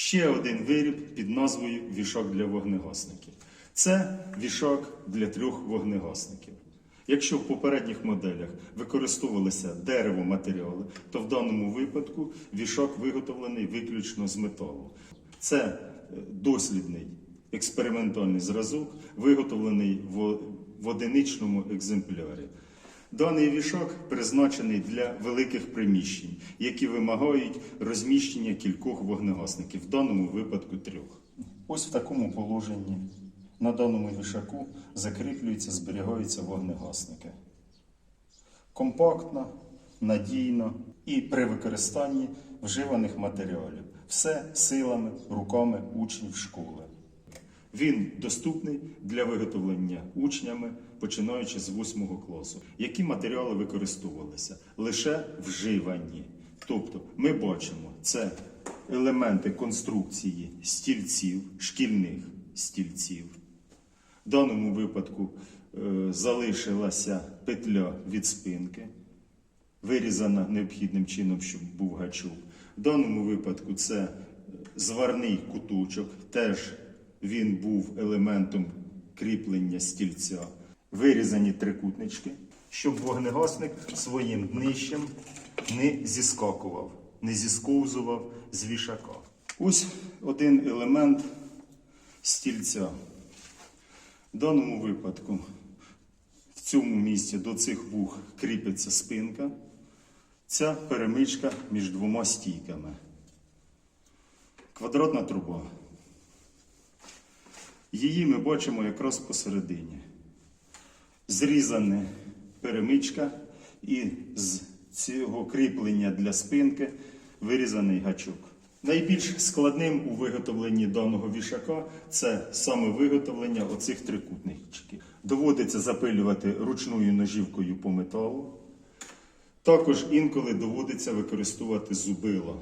Ще один виріб під назвою вішок для вогнегасників. Це вішок для трьох вогнегасників. Якщо в попередніх моделях використовувалися деревоматеріали, то в даному випадку вішок виготовлений виключно з металу. Це е, дослідний експериментальний зразок, виготовлений в одиничному екземплярі. Даний вішок призначений для великих приміщень, які вимагають розміщення кількох вогнегасників, в даному випадку трьох. Ось в такому положенні на даному вішаку закріплюються, зберігаються вогнегасники. Компактно, надійно і при використанні вживаних матеріалів. Все силами, руками учнів школи. Він доступний для виготовлення учнями, починаючи з 8 класу. Які матеріали використовувалися? Лише вживані. Тобто, ми бачимо, це елементи конструкції стільців, шкільних стільців. В даному випадку е, залишилася петля від спинки, вирізана необхідним чином, щоб був гачок. В даному випадку це е, зварний куточок, теж він був елементом кріплення стільця. Вирізані трикутнички, щоб вогнегасник своїм днищем не зіскакував, не зісковзував з вішака. Ось один елемент стільця. В даному випадку в цьому місці до цих вух кріпиться спинка. Ця перемичка між двома стійками. Квадратна труба. Її ми бачимо якраз посередині. Зрізана перемичка і з цього кріплення для спинки вирізаний гачок. Найбільш складним у виготовленні даного вішака це саме виготовлення оцих трикутничків. Доводиться запилювати ручною ножівкою по металу. Також інколи доводиться використовувати зубило,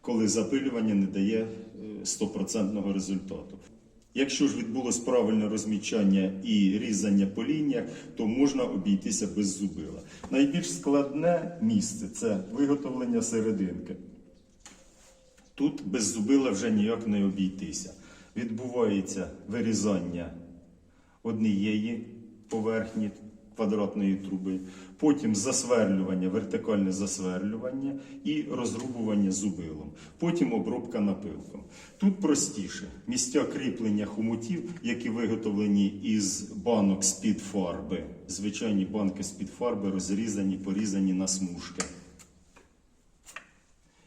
коли запилювання не дає е, стопроцентного результату. Якщо ж відбулось правильне розмічання і різання по лініях, то можна обійтися без зубила. Найбільш складне місце це виготовлення серединки. Тут без зубила вже ніяк не обійтися. Відбувається вирізання однієї поверхні квадратної труби, потім засверлювання, вертикальне засверлювання і розрубування зубилом, потім обробка напилком. Тут простіше місця кріплення хомутів, які виготовлені із банок з-під фарби. Звичайні банки з-під фарби розрізані, порізані на смужки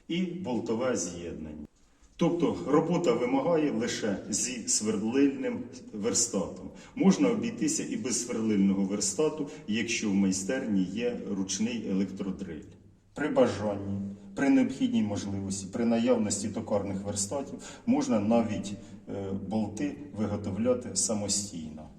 і болтове з'єднання. Тобто робота вимагає лише зі свердлильним верстатом. Можна обійтися і без сверлильного верстату, якщо в майстерні є ручний електродриль. При бажанні, при необхідній можливості, при наявності токарних верстатів можна навіть е, болти виготовляти самостійно.